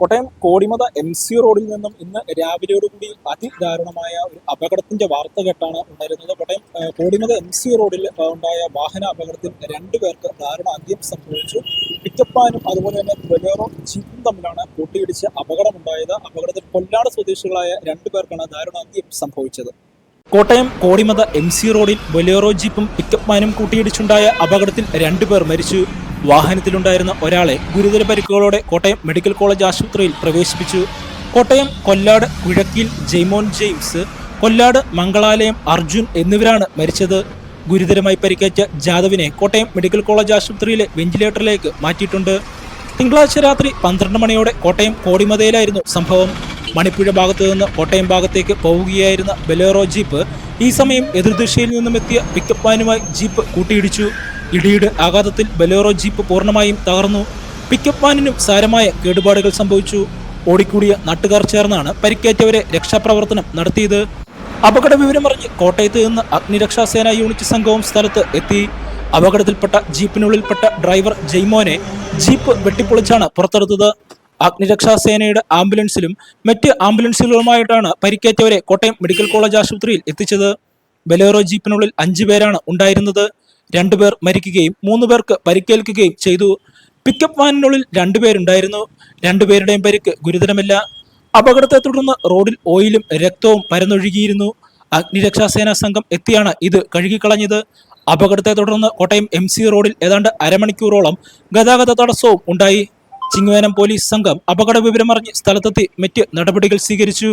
Kottayam Kodimatha M C റോഡിൽ നിന്നും ഇന്ന് രാവിലെയോടുകൂടി അതിദാരുണമായ ഒരു അപകടത്തിന്റെ വാർത്ത കേട്ടാണ് ഉണ്ടായിരുന്നത്. കോട്ടയം കോടിമത എം സി റോഡിൽ ഉണ്ടായ വാഹന അപകടത്തിൽ രണ്ടു പേർക്ക് ദാരുണ അന്ത്യം സംഭവിച്ചു. പിക്കപ്പാനും അതുപോലെ തന്നെ ബൊലേറോ ജീപ്പും തമ്മിലാണ് കൂട്ടിയിടിച്ച് അപകടമുണ്ടായത്. അപകടത്തിൽ കൊല്ലാട് സ്വദേശികളായ രണ്ടു പേർക്കാണ് ദാരുണ അന്ത്യം സംഭവിച്ചത്. കോട്ടയം കോടിമത എം സി റോഡിൽ ബൊലേറോ ജീപ്പും പിക്കപ്പ് മാനും കൂട്ടിയിടിച്ചുണ്ടായ അപകടത്തിൽ രണ്ടുപേർ മരിച്ചു. വാഹനത്തിലുണ്ടായിരുന്ന ഒരാളെ ഗുരുതര പരിക്കുകളോടെ കോട്ടയം മെഡിക്കൽ കോളേജ് ആശുപത്രിയിൽ പ്രവേശിപ്പിച്ചു. കോട്ടയം കൊല്ലാട് കുഴക്കിൽ ജെയ്മോൻ ജെയിംസ് കൊല്ലാട് മംഗളാലയം അർജുൻ എന്നിവരാണ് മരിച്ചത്. ഗുരുതരമായി പരിക്കേറ്റ ജാദവിനെ കോട്ടയം മെഡിക്കൽ കോളേജ് ആശുപത്രിയിലെ വെന്റിലേറ്ററിലേക്ക് മാറ്റിയിട്ടുണ്ട്. തിങ്കളാഴ്ച രാത്രി പന്ത്രണ്ട് മണിയോടെ കോട്ടയം കോടിമതയിലായിരുന്നു സംഭവം. മണിപ്പുഴ ഭാഗത്തു നിന്ന് കോട്ടയം ഭാഗത്തേക്ക് പോവുകയായിരുന്ന ബലേറോ ജീപ്പ് ഈ സമയം എതിർദിശയിൽ നിന്നും എത്തിയ പിക്കപ്പ് വാനുമായി ജീപ്പ് കൂട്ടിയിടിച്ചു. ഇടിയുടെ ആഘാതത്തിൽ ബലേറോ ജീപ്പ് പൂർണമായും തകർന്നു. പിക്കപ്പ് വാനിനും സാരമായ കേടുപാടുകൾ സംഭവിച്ചു. ഓടിക്കൂടിയ നാട്ടുകാർ ചേർന്നാണ് പരിക്കേറ്റവരെ രക്ഷാപ്രവർത്തനം നടത്തിയത്. അപകട വിവരമറിഞ്ഞ് കോട്ടയത്ത് നിന്ന് അഗ്നിരക്ഷാസേന യൂണിറ്റ് സംഘവും സ്ഥലത്ത് എത്തി. അപകടത്തിൽപ്പെട്ട ജീപ്പിനുള്ളിൽപ്പെട്ട ഡ്രൈവർ ജെയ്മോനെ ജീപ്പ് വെട്ടിപ്പൊളിച്ചാണ് പുറത്തെടുത്തത്. അഗ്നിരക്ഷാസേനയുടെ ആംബുലൻസിലും മറ്റ് ആംബുലൻസുകളുമായിട്ടാണ് പരിക്കേറ്റവരെ കോട്ടയം മെഡിക്കൽ കോളേജ് ആശുപത്രിയിൽ എത്തിച്ചത്. ബലേറോ ജീപ്പിനുള്ളിൽ അഞ്ചു പേരാണ് ഉണ്ടായിരുന്നത്. രണ്ടുപേർ മരിക്കുകയും മൂന്ന് പേർക്ക് പരിക്കേൽക്കുകയും ചെയ്തു. പിക്കപ്പ് വാനിനുള്ളിൽ രണ്ടുപേരുണ്ടായിരുന്നു രണ്ടുപേരുടെയും പരിക്ക് ഗുരുതരമില്ല. അപകടത്തെ തുടർന്ന് റോഡിൽ ഓയിലും രക്തവും പരന്നൊഴുകിയിരുന്നു. അഗ്നിരക്ഷാസേനാ സംഘം എത്തിയാണ് ഇത് കഴുകിക്കളഞ്ഞത്. അപകടത്തെ തുടർന്ന് കോട്ടയം എം സി റോഡിൽ ഏതാണ്ട് അരമണിക്കൂറോളം ഗതാഗത തടസ്സവും ഉണ്ടായി. ചിങ്ങുവേനം പോലീസ് സംഘം അപകട വിവരമറിഞ്ഞ് സ്ഥലത്തെത്തി മറ്റ് നടപടികൾ സ്വീകരിച്ചു.